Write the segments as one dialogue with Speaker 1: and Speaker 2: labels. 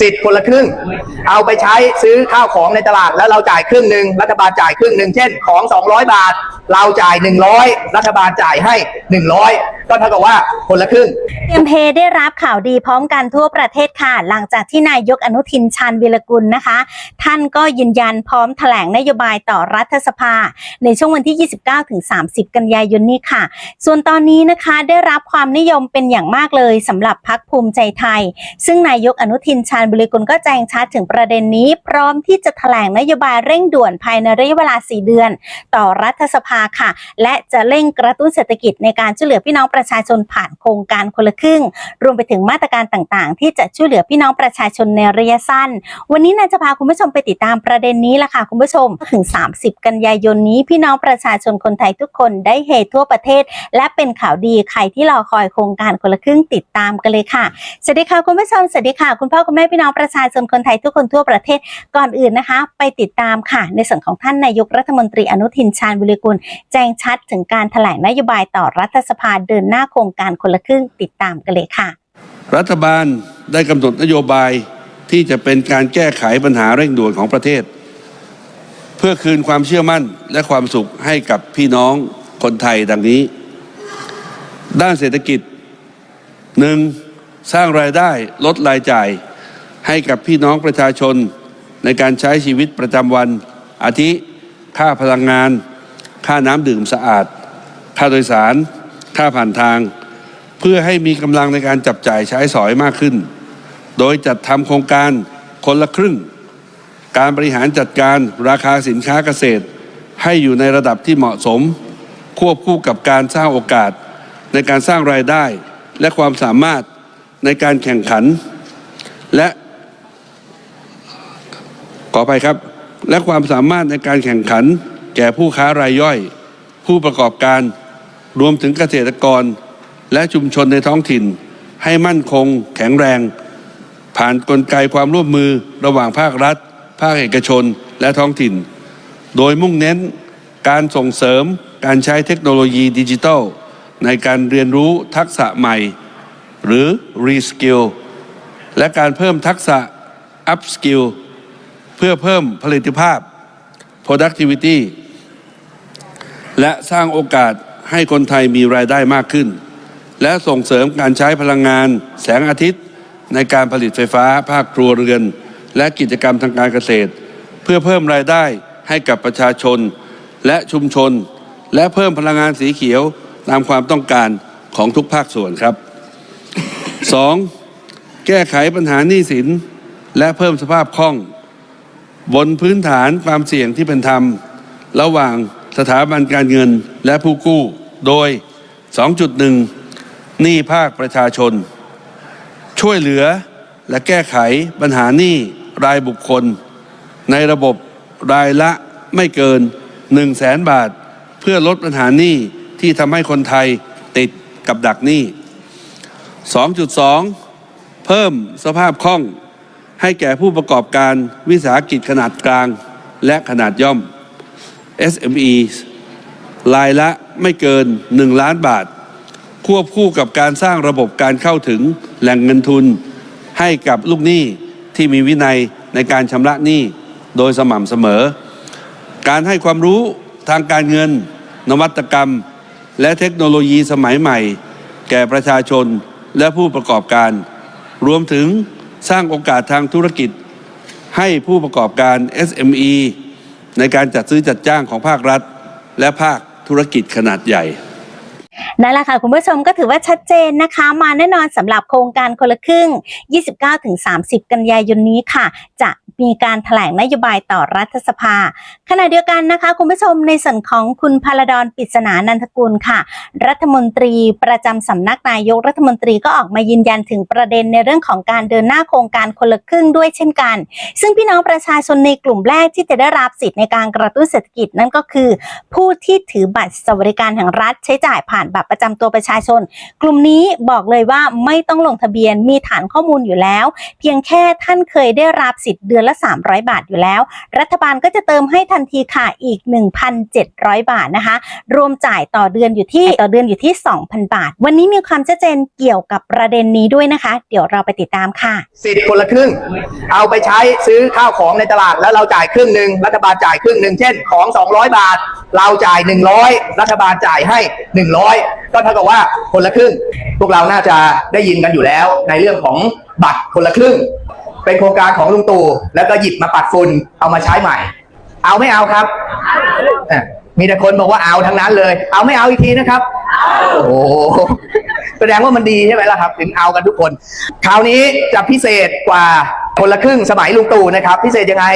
Speaker 1: สิทธิ์คนละครึ่ง เอาไปใช้ซื้อข้าวของในตลาดแล้วเราจ่ายครึ่งหนึ่งรัฐบาลจ่ายครึ่งหนึ่งเช่นของ 200 บาท เราจ่าย 100 รัฐบาลจ่ายให้ 100 ก็เท่ากับว่าคนละครึ่ง
Speaker 2: เอ็มเพได้รับข่าวดีพร้อมกันทั่วประเทศค่ะ หลังจากที่นายกอนุทินชาญวิรกุลนะคะ ท่านก็ยืนยันพร้อมแถลงนโยบายต่อรัฐสภา ในช่วงวันที่ 29-30 กันยายนนี้ค่ะ ส่วนตอนนี้นะคะได้รับความนิยมเป็นอย่างมากเลยสำหรับพักภูมิใจไทย ซึ่งนายกอนุทินชาญวิรกุลก็แจ้งชัดถึงประเด็นนี้ พร้อมที่จะแถลงนโยบายเร่งด่วนภายในระยะเวลา 4 เดือน ต่อรัฐสภาค่ะ และจะเร่งกระตุ้นเศรษฐกิจในการช่วยเหลือพี่น้องประชาชนผ่านโครงการคนละครึ่ง รวมไปถึงมาตรการต่างๆ ที่จะช่วยเหลือพี่น้องประชาชนในระยะสั้น วันนี้นายจะพาคุณผู้ชมไปติดตามประเด็นนี้ละค่ะคุณผู้ชมถึง 30 กันยายนนี้พี่น้องประชาชนคนไทยทุกคนได้เฮทั่วประเทศ และเป็นข่าวดีใครที่รอคอยโครงการคนละครึ่งติดตามกันเลยค่ะสวัสดีค่ะคุณผู้ชมสวัสดีค่ะคุณพ่อคุณแม่พี่น้องประชาชนคนไทยทุกคนทั่วประเทศก่อนอื่นนะคะ ไปติดตามค่ะ ในส่วนของท่านนายกรัฐมนตรีอนุทินชาญวิริกุลแจ้งชัดถึงการแถลงนโยบายต่อรัฐสภาเดินนหน้าโครงการคนละครึ่งติดตามกันเลยค่ะ
Speaker 3: รัฐบาลได้กำหนดนโยบายที่จะเป็นการแก้ไขปัญหาเร่งด่วนของประเทศ เพื่อคืนความเชื่อมั่นและความสุขให้กับพี่น้องคนไทยดังนี้ ด้านเศรษฐกิจหนึ่งสร้างรายได้ลดรายจ่ายให้กับพี่น้องประชาชนในการใช้ชีวิตประจำวัน อาทิ ค่าพลังงาน ค่าน้ำดื่มสะอาด ค่าโดยสาร ค่าผ่านทาง เพื่อให้มีกำลังในการจับจ่ายใช้สอยมากขึ้น โดยจัดทำโครงการคนละครึ่ง การบริหารจัดการราคาสินค้าเกษตร ให้อยู่ในระดับที่เหมาะสม ควบคู่กับการสร้างโอกาสในการสร้างรายได้ และความสามารถในการแข่งขัน และขอไปครับ และความสามารถในการแข่งขัน แก่ผู้ค้ารายย่อย ผู้ประกอบการ รวมถึงเกษตรกรและชุมชนในท้องถิ่น ให้มั่นคงแข็งแรง ผ่านนกลไกความร่วมมือระหว่างภาครัฐ ภาคเอกชนและท้องถิ่น โดยมุ่งเน้นการส่งเสริมการใช้เทคโนโลยีดิจิทัล ในการเรียนรู้ทักษะใหม่ หรือ Reskill และการเพิ่มทักษะ Upskill เพื่อเพิ่มผลิตภาพ productivity และสร้างโอกาส ให้คนไทยมีรายได้มากขึ้น และส่งเสริมการใช้พลังงาน แสงอาทิตย์ ในการผลิตไฟฟ้า ภาคครัวเรือน และกิจกรรมทางการเกษตร เพื่อเพิ่มรายได้ให้กับประชาชน และชุมชน และเพิ่มพลังงานสีเขียวตามความต้องการของทุกภาคส่วนครับ 2. แก้ไขปัญหาหนี้สิน และเพิ่มสภาพคล่อง บนพื้นฐานความเสี่ยงที่เป็นธรรม ระหว่าง สถาบันการเงินและผู้กู้โดย 2.1 หนี้ภาคประชาชน ช่วยเหลือและแก้ไขปัญหาหนี้รายบุคคล ในระบบรายละไม่เกิน 1 0 0 0 0แสนบาท เพื่อลดปัญหาหนี้ที่ทำให้คนไทยติดกับดักหนี้ 2.2 เพิ่มสภาพคล่องให้แก่ผู้ประกอบการวิสาหกิจขนาดกลางและขนาดย่อม SME รายละไม่เกิน 1 ล้านบาท ควบคู่กับการสร้างระบบการเข้าถึงแหล่งเงินทุน ให้กับลูกหนี้ที่มีวินัยในการชำระหนี้โดยสม่ำเสมอ การให้ความรู้ทางการเงิน นวัตกรรม และเทคโนโลยีสมัยใหม่ แก่ประชาชนและผู้ประกอบการ รวมถึงสร้างโอกาสทางธุรกิจ ให้ผู้ประกอบการ SME ในการจัดซื้อจัดจ้างของภาครัฐ และภาคธุรกิจขนาดใหญ่
Speaker 2: นั่นแหละค่ะคุณผู้ชมก็ถือว่าชัดเจนนะคะ มาแน่นอนสำหรับโครงการคนละครึ่ง 29-30 กันยายนนี้ค่ะ จะ มีการแถลงนโยบายต่อรัฐสภา ขณะเดียวกันนะคะ คุณผู้ชมในส่วนของคุณพลดอนปิศนานันทกุลค่ะ รัฐมนตรีประจำสำนักนายกรัฐมนตรีก็ออกมายืนยันถึงประเด็นในเรื่องของการเดินหน้าโครงการคนละครึ่งด้วยเช่นกัน ซึ่งพี่น้องประชาชนในกลุ่มแรกที่จะได้รับสิทธิ์ในการกระตุ้นเศรษฐกิจนั่นก็คือ ผู้ที่ถือบัตรสวัสดิการแห่งรัฐใช้จ่ายผ่านบัตรประจำตัวประชาชน กลุ่มนี้บอกเลยว่าไม่ต้องลงทะเบียนมีฐานข้อมูลอยู่แล้ว เพียงแค่ท่านเคยได้รับสิทธิ์เดือนละ 300 บาทอยู่แล้ว รัฐบาลก็จะเติมให้ทันทีค่ะอีก 1,700 บาทนะคะ รวมจ่ายต่อเดือนอยู่ที่ต่อเดือนอยู่ที่ 2,000 บาท วันนี้มีความชัดเจนเกี่ยวกับประเด็นนี้ด้วยนะคะ เดี๋ยวเราไปติดตามค่ะ
Speaker 1: สิทธิ์คนละครึ่ง เอาไปใช้ซื้อข้าวของในตลาดแล้วเราจ่ายครึ่งหนึ่งรัฐบาลจ่ายครึ่งหนึ่งเช่นของ 200 บาท เราจ่าย 100 รัฐบาลจ่ายให้ 100 ก็เท่ากับว่าคนละครึ่ง พวกเราน่าจะได้ยินกันอยู่แล้วในเรื่องของบัตรคนละครึ่ง เป็นโครงการของลุงตู่แล้วก็หยิบมาปัดฝุ่นเอามาใช้ใหม่ เอาไม่เอาครับมีแต่คนบอกว่าเอาทั้งนั้นเลย เอาไม่เอาอีกทีนะครับโอ้แสดงว่ามันดีใช่ไหมล่ะครับ ถึงเอากันทุกคน คราวนี้จะพิเศษกว่าคนละครึ่งสมัยลุงตู่นะครับ พิเศษยังไง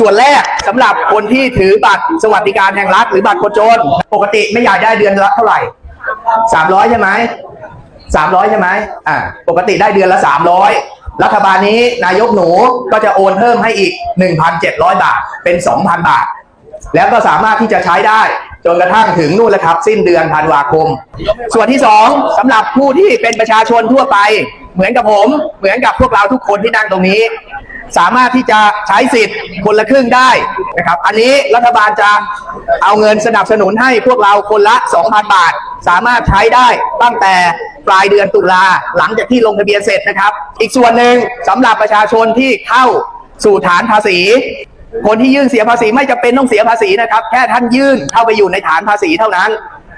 Speaker 1: ส่วนแรกสำหรับคนที่ถือบัตรสวัสดิการแห่งรัฐหรือบัตรคนจน ปกติไม่อยากได้เดือนละเท่าไหร่สามร้อยใช่ไหมสามร้อยใช่ไหมอ่าปกติได้เดือนละสามร้อย รัฐบาลนี้นายกหนูก็จะโอนเพิ่มให้อีก 1,700 บาทเป็น 2,000 บาท แล้วก็สามารถที่จะใช้ได้จนกระทั่งถึงนู่นแหละครับ สิ้นเดือนธันวาคม ส่วนที่สองสำหรับผู้ที่เป็นประชาชนทั่วไป เหมือนกับผม เหมือนกับพวกเราทุกคนที่นั่งตรงนี้ สามารถที่จะใช้สิทธิ์คนละครึ่งได้นะครับ อันนี้รัฐบาลจะเอาเงินสนับสนุนให้พวกเราคนละ 2,000 บาท สามารถใช้ได้ตั้งแต่ ปลายเดือนตุลาหลังจากที่ลงทะเบียนเสร็จนะครับ อีกส่วนหนึ่งสำหรับประชาชนที่เข้าสู่ฐานภาษี คนที่ยื่นเสียภาษีไม่จำเป็นต้องเสียภาษีนะครับ แค่ท่านยื่นเข้าไปอยู่ในฐานภาษีเท่านั้น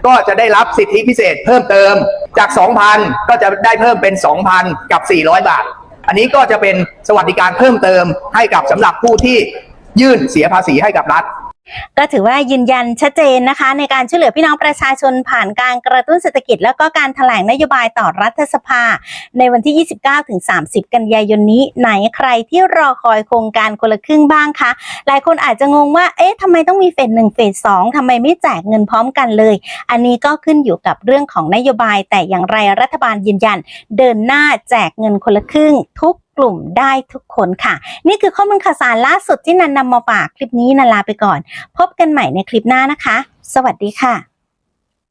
Speaker 1: ก็จะได้รับสิทธิพิเศษเพิ่มเติมจาก 2,000 ก็จะได้เพิ่มเป็น 2,000 กับ 400 บาท อันนี้ก็จะเป็นสวัสดิการเพิ่มเติมให้กับสำหรับผู้ที่ยื่นเสียภาษีให้กับรัฐ
Speaker 2: ก็ถือว่ายืนยันชัดเจนนะคะ ในการช่วยเหลือพี่น้องประชาชนผ่านการกระตุ้นเศรษฐกิจ แล้วก็การถแถลงนโยบายต่อรัฐสภา ในวันที่ 29-30 กันยายนนี้ ไหนใครที่รอคอยโครงการคนละครึ่งบ้างคะหลายคนอาจจะงงว่าเอ๊ะทำไมต้องมีเฟสหนึ่งเฟสสองทำไมไม่แจกเงินพร้อมกันเลย อันนี้ก็ขึ้นอยู่กับเรื่องของนโยบาย แต่อย่างไรรัฐบาลยืนยัน เดินหน้าแจกเงินคนละครึ่งทุก กลุ่มได้ทุกคนค่ะ นี่คือข้อมูลข่าวสารล่าสุดที่นันนำมาฝากคลิปนี้นันลาไปก่อน พบกันใหม่ในคลิปหน้านะคะ สวัสดีค่ะ